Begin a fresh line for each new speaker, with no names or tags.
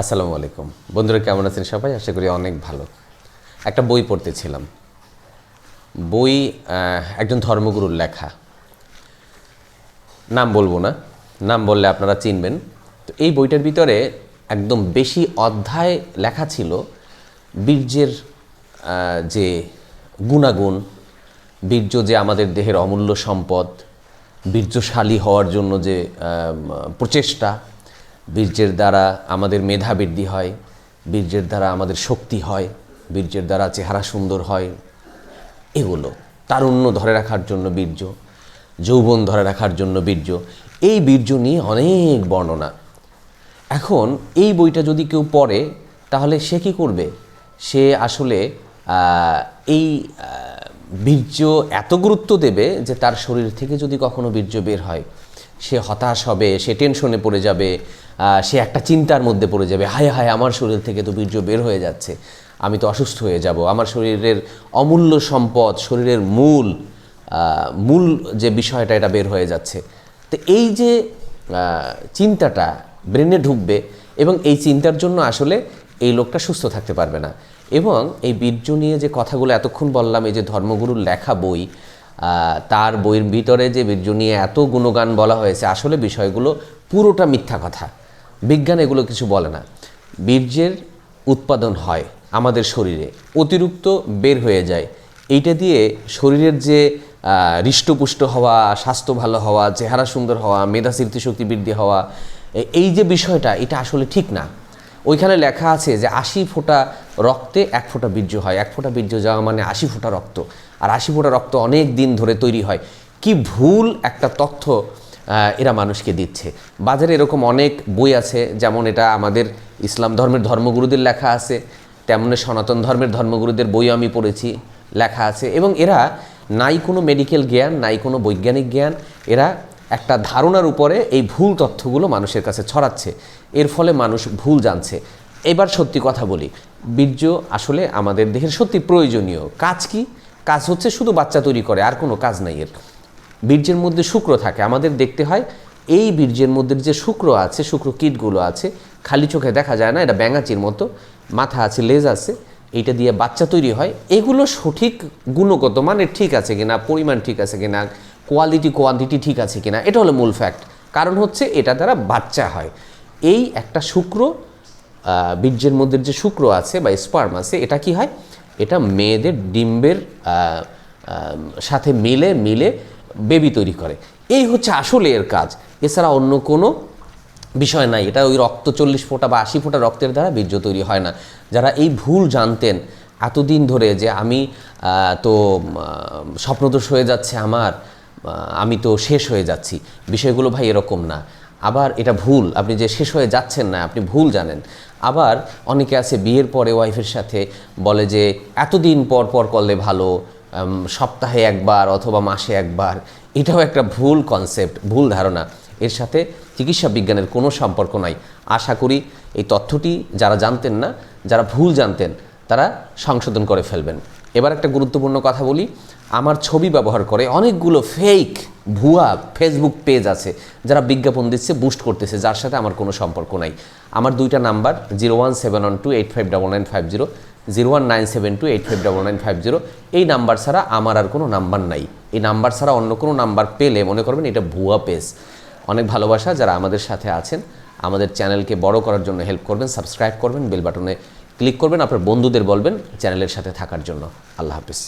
আসসালামু আলাইকুম। বন্ধুরা, কেমন আছেন সবাই? আশা করি অনেক ভালো। একটা বই পড়তেছিলাম। বই একজন ধর্মগুরুর লেখা। নাম বলব না। নাম বললে আপনারা চিনবেন। তো এই বইটার ভিতরে একদম বেশি অধ্যায় লেখা ছিল বীর্যের যে গুণাগুণ, বীর্য যে আমাদের দেহের অমূল্য সম্পদ, বীর্যশালী হওয়ার জন্য যে প্রচেষ্টা বীর্যের দ্বারা আমাদের মেধা বৃদ্ধি হয়, বীর্যের দ্বারা আমাদের শক্তি হয়, বীর্যের দ্বারা চেহারা সুন্দর হয়। এগুলো তারুণ্য ধরে রাখার জন্য বীর্য, যৌবন ধরে রাখার জন্য বীর্য। এই বীর্য নিয়ে অনেক বর্ণনা। এখন এই বইটা যদি কেউ পড়ে, তাহলে সে কি করবে? সে আসলে এই বীর্য এত গুরুত্ব দেবে যে তার শরীর থেকে যদি কখনো বীর্য বের হয়। সে হতাশ হবে, সে টেনশনে পড়ে যাবে সে একটা চিন্তার মধ্যে পড়ে যাবে, হায় হায়, আমার শরীর থেকে তো বীর্য বের হয়ে যাচ্ছে, আমি তো অসুস্থ হয়ে যাব, আমার শরীরের অমূল্য সম্পদ, শরীরের মূল মূল যে বিষয়টা, এটা বের হয়ে যাচ্ছে। তো এই যে চিন্তাটা ব্রেনে ঢুকবে এবং এই চিন্তার জন্য আসলে এই লোকটা সুস্থ থাকতে পারবে না। এবং এই বীর্য নিয়ে যে কথাগুলো এতক্ষণ বললাম, এই যে ধর্মগুরুর লেখা বই তার বইয়ের ভিতরে যে বীর্য নিয়ে এত গুণগান বলা হয়েছে, আসলে বিষয়গুলো পুরোটা মিথ্যা কথা। বিজ্ঞান এগুলো কিছু বলে না। বীর্যের উৎপাদন হয় আমাদের শরীরে, অতিরিক্ত বের হয়ে যায়। এইটা দিয়ে শরীরের যে হৃষ্টপুষ্ট হওয়া, স্বাস্থ্য ভালো হওয়া, চেহারা সুন্দর হওয়া, মেধা, স্মৃতিশক্তি বৃদ্ধি হওয়া এই যে বিষয়টা, এটা আসলে ঠিক না। ওইখানে লেখা আছে যে আশি ফোঁটা রক্তে এক ফোঁটা বীর্য হয়। এক ফোঁটা বীর্য যাওয়া মানে আশি ফোঁটা রক্ত। আর আশি ফোঁটা রক্ত অনেক দিন ধরে তৈরি হয়। কি ভুল একটা তথ্য এরা মানুষকে দিচ্ছে। বাজারে এরকম অনেক বই আছে, যেমন এটা আমাদের ইসলাম ধর্মের ধর্মগুরুদের লেখা আছে, তেমনি সনাতন ধর্মের ধর্মগুরুদের বই আমি পড়েছি, লেখা আছে। এবং এরা নাই কোনো মেডিকেল জ্ঞান, নাই কোনো বৈজ্ঞানিক জ্ঞান, এরা একটা ধারণার উপরে এই ভুল তথ্যগুলো মানুষের কাছে ছড়াচ্ছে। এর ফলে মানুষ ভুল জানছে। এবার সত্যি কথা বলি। বীর্য আসলে আমাদের দেহের সত্যি প্রয়োজনীয়। কাজ কি? কাজ হচ্ছে শুধু বাচ্চা তৈরি করে, আর কোনো কাজ নাই এর। বীর্যের মধ্যে শুক্র থাকে। আমাদের দেখতে হয়, এই বীর্যের মধ্যে যে শুক্র আছে, শুক্র কীটগুলো আছে, খালি চোখে দেখা যায় না, এটা ব্যাঙাচির মতো। মাথা আছে, লেজ আছে, এইটা দিয়ে বাচ্চা তৈরি হয়। এগুলো সঠিক গুণগত মানে ঠিক আছে কিনা, পরিমাণ ঠিক আছে কিনা কোয়ালিটি কোয়ান্টিটি ঠিক আছে কিনা, এটা হলো মূল ফ্যাক্ট কারণ হচ্ছে এটা দ্বারা বাচ্চা হয়। এই একটা শুক্র বীর্যের মধ্যে যে শুক্র আছে বা স্পার্ম আছে, এটা কি হয়? এটা মেয়েদের ডিম্বের সাথে মিলে মিলে বেবি তৈরি করে। এই হচ্ছে আসলে এর কাজ। এছাড়া অন্য কোনো বিষয় নাই। এটা ওই রক্ত চল্লিশ ফোঁটা বা আশি ফোঁটা রক্তের দ্বারা বীর্য তৈরি হয় না। যারা এই ভুল জানতেন এতদিন ধরে যে আমি তো স্বপ্নদোষ হয়ে যাচ্ছে আমার আমি তো শেষ হয়ে যাচ্ছি। বিষয়গুলো ভাই এরকম না। আবার এটা ভুল, আপনি যে শেষ হয়ে যাচ্ছেন না, আপনি ভুল জানেন। আবার অনেকে আছে বিয়ের পরে ওয়াইফের সাথে বলে যে, এতদিন পর পর করলে ভালো সপ্তাহে একবার অথবা মাসে একবার। এটাও একটা ভুল কনসেপ্ট ভুল ধারণা। এর সাথে চিকিৎসা বিজ্ঞানের কোনো সম্পর্ক নাই। আশা করি এই তথ্যটি যারা জানতেন না, যারা ভুল জানতেন, তারা সংশোধন করে ফেলবেন। এবার একটা গুরুত্বপূর্ণ কথা বলি। আমার ছবি ব্যবহার করে অনেকগুলো ফেক ভুয়া ফেসবুক পেজ আছে, যারা বিজ্ঞাপন দিচ্ছে বুস্ট করতেছে, যার সাথে আমার কোনো সম্পর্ক নাই। আমার দুইটা number zero one seven one two eight five double nine five zero zero one nine seven two eight five double nine five zero এই নাম্বার ছাড়া আমার আর কোনো নাম্বার নাই। এই নাম্বার ছাড়া অন্য কোনো নাম্বার পেলে, মনে করবেন এটা ভুয়া পেজ অনেক ভালোবাসা যারা আমাদের সাথে আছেন, আমাদের চ্যানেলকে বড় করার জন্য হেল্প করবেন সাবস্ক্রাইব করবেন বেল বাটনে ক্লিক করবেন আপনার বন্ধুদের বলবেন চ্যানেলের সাথে থাকার জন্য। আল্লাহ হাফিজ।